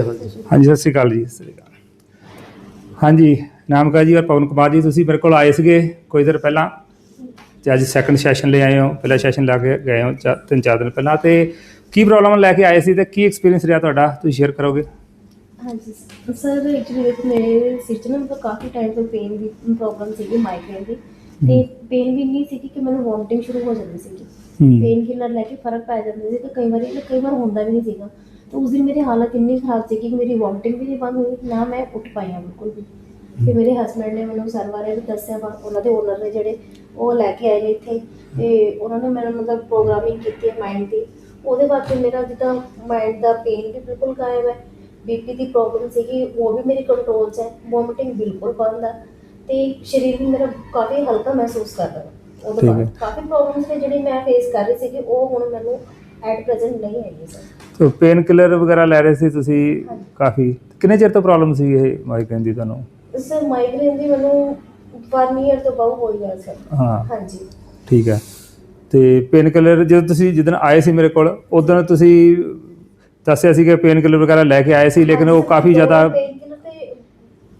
ਹਾਂਜੀ, ਸਤਿ ਸ਼੍ਰੀ ਅਕਾਲ ਜੀ। ਸਤਿ ਸ਼੍ਰੀ ਅਕਾਲ ਹਾਂਜੀ ਨਾਮਕਾ ਜੀ ਔਰ ਪਵਨ ਕੁਮਾਰ ਜੀ, ਤੁਸੀਂ ਮੇਰੇ ਕੋਲ ਆਏ ਸੀਗੇ ਕੋਈ ਦਿਨ ਪਹਿਲਾਂ ਤੇ ਅੱਜ ਸੈਕੰਡ ਸੈਸ਼ਨ ਲੈ ਆਏ ਹੋ, ਪਹਿਲਾ ਸੈਸ਼ਨ ਲਾ ਕੇ ਗਏ ਹੋ ਤਿੰਨ ਚਾਰ ਦਿਨ ਪਹਿਲਾਂ ਤੇ ਕੀ ਪ੍ਰੋਬਲਮ ਲੈ ਕੇ ਆਏ ਸੀ ਤੇ ਕੀ ਐਕਸਪੀਰੀਅੰਸ ਰਿਹਾ ਤੁਹਾਡਾ, ਤੁਸੀਂ ਸ਼ੇਅਰ ਕਰੋਗੇ? ਹਾਂਜੀ, ਸਰ ਐਕਚੁਅਲੀ ਮੇਰੇ ਸਿਰ 'ਚ ਨਾ ਕਾਫੀ ਟਾਈਮ ਤੋਂ ਪੇਨ ਦੀ ਪ੍ਰੋਬਲਮ ਸੀਗੀ ਮਾਈਗ੍ਰੇਨ ਦੀ। ਤੇ ਪੇਨ ਵੀ ਇੰਨੀ ਸੀਗੀ ਕਿ ਮੈਨੂੰ ਵੋਮਟਿੰਗ ਸ਼ੁਰੂ ਹੋ ਜਾਂਦੀ ਹੂੰ। ਪੇਨ ਕਿਲਰ ਲੈ ਕੇ ਫ਼ਰਕ ਪੈ ਜਾਂਦਾ ਸੀ ਤੇ ਕਈ ਵਾਰੀ ਨਾ ਕਈ ਵਾਰ ਹੁੰਦਾ ਵੀ ਨਹੀਂ ਸੀਗਾ। ਤੇ ਉਸ ਦਿਨ ਮੇਰੀ ਹਾਲਤ ਇੰਨੀ ਖਰਾਬ ਸੀ ਕਿ ਮੇਰੀ ਵੋਮਟਿੰਗ ਵੀ ਨਹੀਂ ਬੰਦ ਹੋਈ ਨਾ ਮੈਂ ਉੱਠ ਪਾਈ ਹਾਂ ਬਿਲਕੁਲ ਵੀ। ਤੇ ਮੇਰੇ ਹਸਬੰਡ ਨੇ ਮੈਨੂੰ ਸਰ ਬਾਰੇ ਵੀ ਦੱਸਿਆ ਵਾ ਉਹਨਾਂ ਦੇ ਓਨਰ ਨੇ ਜਿਹੜੇ ਉਹ ਲੈ ਕੇ ਆਏ ਨੇ ਇੱਥੇ। ਤੇ ਉਹਨਾਂ ਨੇ ਮੈਨੂੰ ਮਤਲਬ ਪ੍ਰੋਗਰਾਮਿੰਗ ਕੀਤੀ ਹੈ ਮਾਈਂਡ ਦੀ। ਉਹਦੇ ਬਾਅਦ ਤੇ ਮੇਰਾ ਜਿੱਦਾਂ ਮਾਈਂਡ ਦਾ ਪੇਨ ਵੀ ਬਿਲਕੁਲ ਗਾਇਬ ਹੈ ਬੀਪੀ ਦੀ ਪ੍ਰੋਬਲਮ ਸੀਗੀ ਉਹ ਵੀ ਮੇਰੀ ਕੰਟਰੋਲ 'ਚ ਹੈ ਵੋਮਿਟਿੰਗ ਬਿਲਕੁਲ ਬੰਦ ਹੈ ਤੇ ਸਰੀਰ ਵੀ ਮੇਰਾ ਕਾਫੀ ਹਲਕਾ ਮਹਿਸੂਸ ਕਰਦਾ ਠੀਕ ਹੈ। ਕਾਫੀ ਪ੍ਰੋਬਲਮਸ ਨੇ ਜਿਹੜੀ ਮੈਂ ਫੇਸ ਕਰ ਰਹੀ ਸੀਗੀ ਉਹ ਹੁਣ ਮੈਨੂੰ ਐਟ ਪ੍ਰੈਜ਼ੈਂਟ ਨਹੀਂ ਹੈਗੀ ਸਰ ਤੋ ਪੇਨ ਕਿਲਰ ਵਗੈਰਾ ਲੈ ਰਹੇ ਸੀ ਤੁਸੀਂ ਹਾਂਜੀ। ਕਾਫੀ। ਕਿੰਨੇ ਚਿਰ ਤੋਂ ਪ੍ਰੋਬਲਮ ਸੀ ਇਹ ਮਾਈਗ੍ਰੇਨ ਦੀ ਤੁਹਾਨੂੰ? ਸਰ ਮਾਈਗ੍ਰੇਨ ਦੀ ਮੈਨੂੰ 1 ਇਅਰ ਤੋਂ ਬਾਅਦ ਹੋਈ ਗਿਆ ਸਰ ਹਾਂ। ਹਾਂਜੀ। ਠੀਕ ਹੈ। ਤੇ ਪੇਨ ਕਿਲਰ ਜਦੋਂ ਤੁਸੀਂ ਜਿੱਦਣ ਆਏ ਸੀ ਮੇਰੇ ਕੋਲ ਉਦੋਂ ਤੁਸੀਂ ਦੱਸਿਆ ਸੀ ਕਿ ਪੇਨ ਕਿਲਰ ਵਗੈਰਾ ਲੈ ਕੇ ਆਏ ਸੀ ਲੇਕਿਨ ਉਹ ਕਾਫੀ ਜ਼ਿਆਦਾ ਪੇਨ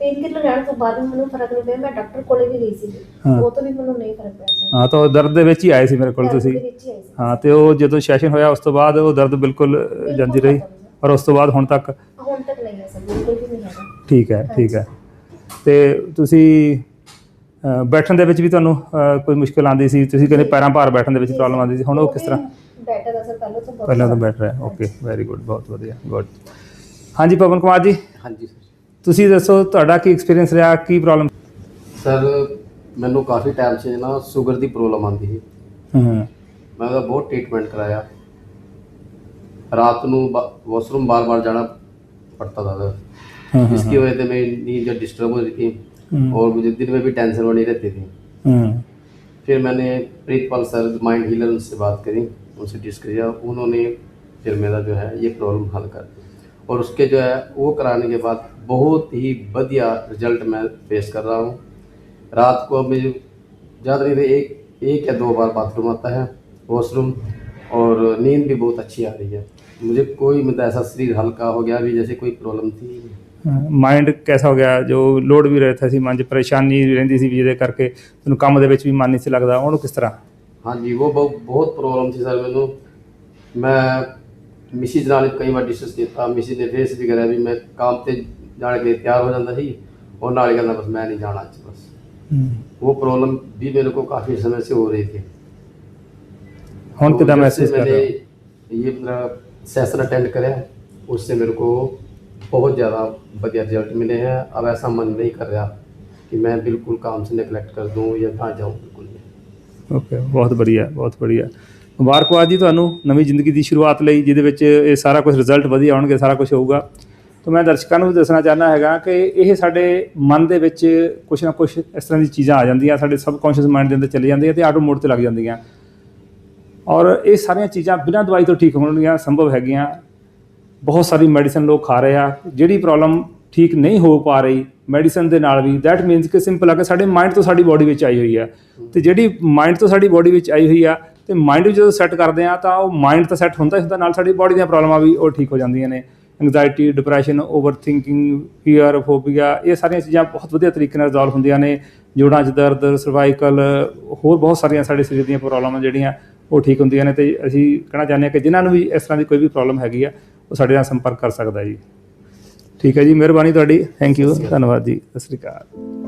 ਪੇਨ ਕਿਲਰ ਲੈਣ ਤੋਂ ਬਾਅਦ ਵੀ ਮੈਨੂੰ ਫ਼ਰਕ ਨਹੀਂ ਪਿਆ ਮੈਂ ਡਾਕਟਰ ਕੋਲੇ ਵੀ ਗਈ ਸੀ ਹਾਂ। ਉਹ ਤੋਂ ਵੀ ਮੈਨੂੰ ਨਹੀਂ ਫ਼ਰਕ ਪਿਆ ਸਰ ਹਾਂ ਤਾਂ ਉਹ ਦਰਦ ਦੇ ਵਿੱਚ ਹੀ ਆਏ ਸੀ ਮੇਰੇ ਕੋਲ ਤੁਸੀਂ। ਦੇ ਵਿੱਚ ਹੀ ਆਈ ਸੀ। ਹਾਂ ਤੇ ਉਹ ਜਦੋਂ ਸੈਸ਼ਨ ਹੋਇਆ ਉਸ ਤੋਂ ਬਾਅਦ ਉਹ ਦਰਦ ਬਿਲਕੁਲ ਅ, ਜਾਂਦੀ ਰਹੀ। ਔਰ ਉਸ ਤੋਂ ਬਾਅਦ ਹੁਣ ਤੱਕ? ਹੁਣ ਤੱਕ ਨਹੀਂ ਹੈ ਸਰ ਬਿਲਕੁਲ ਵੀ ਨਹੀਂ ਹੈਗਾ। ਠੀਕ ਹੈ ਠੀਕ ਹੈ। ਤੇ ਤੁਸੀਂ ਅ, ਬੈਠਣ ਦੇ ਵਿੱਚ ਵੀ ਤੁਹਾਨੂੰ ਅ, ਕੋਈ ਮੁਸ਼ਕਲ ਆਉਂਦੀ ਸੀ? ਤੁਸੀਂ ਕਹਿੰਦੇ ਪੈਰਾਂ ਭਾਰ ਬੈਠਣ ਦੇ ਵਿੱਚ ਪ੍ਰੋਬਲਮ ਆਉਂਦੀ ਸੀ। ਹੁਣ ਉਹ ਕਿਸ ਤਰ੍ਹਾਂ? ਬੈਟਰ ਹੈ ਸਰ ਪਹਿਲਾਂ ਤੋਂ ਬਹੁਤ ਪਹਿਲਾਂ ਤਾਂ ਬੈਟਰ ਹੈ ਓਕੇ ਵੈਰੀ ਗੁੱਡ ਬਹੁਤ ਵਧੀਆ ਗੁੱਡ ਹਾਂਜੀ ਪਵਨ ਕੁਮਾਰ ਜੀ। ਹਾਂਜੀ ਸਰ। ਤੁਸੀਂ ਦੱਸੋ ਤੁਹਾਡਾ ਕੀ ਐਕਸਪੀਰੀਅੰਸ ਰਿਹਾ ਕੀ ਪ੍ਰੋਬਲਮ ਸਰ ਮੈਨੂੰ ਕਾਫੀ ਟਾਈਮ ਸੇ ਨਾ ਸ਼ੂਗਰ ਦੀ ਪ੍ਰੋਬਲਮ ਆਂਦੀ ਸੀ ਹਾਂ ਮੈਂ ਉਹਦਾ ਬਹੁਤ ਟ੍ਰੀਟਮੈਂਟ ਕਰਾਇਆ ਰਾਤ ਨੂੰ ਵਾਸ਼ਰੂਮ ਬਾਰ-ਬਾਰ ਜਾਣਾ पड़ता था सर इसकी वजह से मेरी नींद जो डिस्टर्ब होती थी और मुझे दिन में भी टेंशन बनी रहती थी फिर मैंने प्रीतपाल सर माइंड हीलर उनसे बात करी उनसे डिस्क किया उन्होंने फिर मेरा जो है ये प्रॉब्लम हल कर और उसके जो है वो कराने के बाद बहुत ही बढ़िया रिजल्ट मैं फेस कर रहा हूँ रात को अब मुझे ज़्यादा नहीं तो एक एक या दो बार बाथरूम आता है वॉशरूम और नींद भी बहुत अच्छी आ रही है मुझे कोई मतलब ऐसा शरीर हल्का हो गया अभी जैसे कोई प्रॉब्लम थी ही नहीं। ਮਾਈਂਡ ਕੈਸਾ ਹੋ ਗਿਆ ਜੋ ਲੋਡ ਵੀ ਰਹਿਤਾ ਸੀ ਮਨ 'ਚ ਪਰੇਸ਼ਾਨੀ ਰਹਿੰਦੀ ਸੀ ਵੀ ਜਿਹਦੇ ਕਰਕੇ ਤੁਹਾਨੂੰ ਕੰਮ ਦੇ ਵਿੱਚ ਵੀ ਮਨ ਨਹੀਂ ਸੀ ਲੱਗਦਾ ਉਹਨੂੰ ਕਿਸ ਤਰ੍ਹਾਂ हाँ जी वो बहुत बहुत प्रॉब्लम थी सर मैनू मैं मिसिज ਨਾਲ ਕਈ ਵਾਰ ਡਿਸਕਸ ਕੀਤਾ ਮਿਸਿਜ ਨੇ ਫੇਸ ਵੀ ਕਰਿਆ ਵੀ ਮੈਂ ਕੰਮ ਤੇ ਜਾਣ ਕੇ ਲਈ ਤਿਆਰ ਹੋ ਜਾਂਦਾ ਸੀ ਉਹ ਨਾਲ ਹੀ ਕਹਿੰਦਾ ਬਸ ਮੈਂ ਨਹੀਂ ਜਾਣਾ ਅੱਜ ਬਸ वो प्रॉब्लम भी मेरे को काफ़ी समय से हो रही थी ਹੁਣ तो ਕਿਦਾਂ जब से ਮਹਿਸੂਸ ਕਰ मैंने ਰਹੇ ਹੋ ये मेरा सेशन अटेंड करा उससे मेरे को बहुत ज़्यादा बढ़िया रिजल्ट मिले हैं अब ऐसा मन नहीं कर रहा कि मैं बिल्कुल काम से निगलेक्ट कर दूँ या ना जाऊँ बिल्कुल भी ਓਕੇ ਬਹੁਤ ਵਧੀਆ ਬਹੁਤ ਵਧੀਆ ਮੁਬਾਰਕਬਾਦ ਜੀ ਤੁਹਾਨੂੰ ਨਵੀਂ ਜ਼ਿੰਦਗੀ ਦੀ ਸ਼ੁਰੂਆਤ ਲਈ ਜਿਹਦੇ ਵਿੱਚ ਇਹ ਸਾਰਾ ਕੁਝ ਰਿਜ਼ਲਟ ਵਧੀਆ ਆਉਣਗੇ ਸਾਰਾ ਕੁਝ ਹੋਊਗਾ ਤਾਂ ਮੈਂ ਦਰਸ਼ਕਾਂ ਨੂੰ ਵੀ ਦੱਸਣਾ ਚਾਹੁੰਦਾ ਹੈਗਾ ਕਿ ਇਹ ਸਾਡੇ ਮਨ ਦੇ ਵਿੱਚ ਕੁਝ ਨਾ ਕੁਝ ਇਸ ਤਰ੍ਹਾਂ ਦੀ ਚੀਜ਼ਾਂ ਆ ਜਾਂਦੀਆਂ, ਸਾਡੇ ਸਬਕੌਂਸ਼ੀਅਸ ਮਾਈਂਡ ਦੇ ਅੰਦਰ ਚਲੀ ਜਾਂਦੀਆਂ ਤੇ ਆਟੋ ਮੋਡ ਤੇ ਲੱਗ ਜਾਂਦੀਆਂ। ਔਰ ਇਹ ਸਾਰੀਆਂ ਚੀਜ਼ਾਂ ਬਿਨਾਂ ਦਵਾਈ ਤੋਂ ਠੀਕ ਹੋਣਗੀਆਂ, ਸੰਭਵ ਹੈਗੀਆਂ। ਬਹੁਤ ਸਾਰੀ ਮੈਡੀਸਨ ਲੋਕ ਖਾ ਰਹੇ ਆ, ਜਿਹੜੀ ਪ੍ਰੋਬਲਮ ਠੀਕ ਨਹੀਂ ਹੋ ਪਾ ਰਹੀ ਮੈਡੀਸਨ ਦੇ ਨਾਲ ਵੀ ਦੈਟ ਮੀਨਸ ਕਿ ਸਿੰਪਲ ਆ ਕਿ ਸਾਡੇ ਮਾਈਂਡ ਤੋਂ ਸਾਡੀ ਬਾਡੀ ਵਿੱਚ ਆਈ ਹੋਈ ਆ। ਤੇ ਜਿਹੜੀ ਮਾਈਂਡ ਤੋਂ ਸਾਡੀ ਬਾਡੀ ਵਿੱਚ ਆਈ ਹੋਈ ਆ, ਤੇ ਮਾਈਂਡ ਵੀ ਜਦੋਂ ਸੈੱਟ ਕਰਦੇ ਆ ਤਾਂ ਉਹ ਮਾਈਂਡ ਤਾਂ ਸੈੱਟ ਹੁੰਦਾ ਹੀ ਹੁੰਦਾ, ਨਾਲ ਸਾਡੀ ਬਾਡੀ ਦੀਆਂ ਪ੍ਰੋਬਲਮਾਂ ਵੀ ਉਹ ਠੀਕ ਹੋ ਜਾਂਦੀਆਂ ਨੇ। Anxiety depression over thinking fear phobia ਇਹ ਸਾਰੀਆਂ ਚੀਜ਼ਾਂ ਬਹੁਤ ਵਧੀਆ ਤਰੀਕੇ ਨਾਲ ਰਿਜ਼ੋਲਵ ਹੁੰਦੀਆਂ ਨੇ। ਜੋੜਾਂ 'ਚ ਦਰਦ ਸਰਵਾਈਕਲ ਹੋਰ ਬਹੁਤ ਸਾਰੀਆਂ ਸਾਡੇ ਸਰੀਰ ਦੀਆਂ ਪ੍ਰੋਬਲਮਾਂ ਜਿਹੜੀਆਂ ਉਹ ਠੀਕ ਹੁੰਦੀਆਂ ਨੇ ਤੇ ਅਸੀਂ ਕਹਿਣਾ ਚਾਹੁੰਦੇ ਹਾਂ ਕਿ ਜਿਨ੍ਹਾਂ ਨੂੰ ਵੀ ਇਸ ਤਰ੍ਹਾਂ ਦੀ ਕੋਈ ਵੀ ਪ੍ਰੋਬਲਮ ਹੈਗੀ ਆ ਉਹ ਸਾਡੇ ਨਾਲ ਸੰਪਰਕ ਕਰ ਸਕਦਾ ਜੀ। ਠੀਕ ਹੈ ਜੀ ਮਿਹਰਬਾਨੀ ਤੁਹਾਡੀ। ਥੈਂਕ ਯੂ ਧੰਨਵਾਦ ਜੀ। ਸਤਿ ਸ੍ਰੀ ਅਕਾਲ।